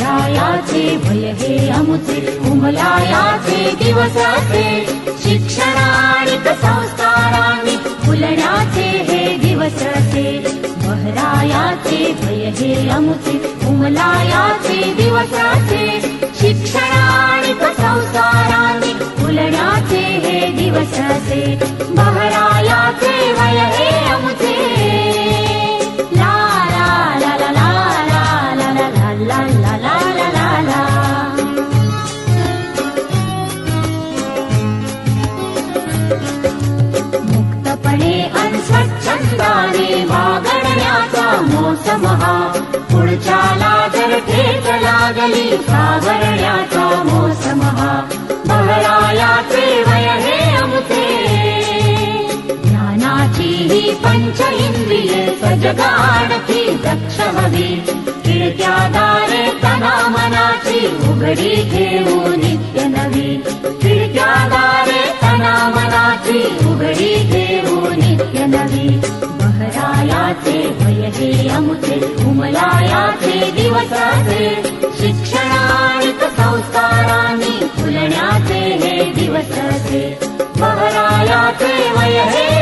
बहरायाचे भय हे अमुचे उमलायाचे दिवस असे शिक्षणानिक संस्कारांनी फुलण्याचे हे दिवस असे बहरायाचे भय हे अमुचे उमलायाचे दिवस असे शिक्षणानिक संस्कारांनी फुलण्याचे हे दिवस असे बहरायाचे वय हे अमुचे ज्ञानाची ही पंच इंद्रिये सजगाडती दक्ष हवी दारे तना मनाची उघडी घेऊ नित्य नवी खिडक्या दारे तना मनाची उघडी घेऊ नित्य नवी दिवसाचे शिक्षणाणिक संस्कारांनी फुलण्याचे हे दिवसाचे. बहरायाचे वय हे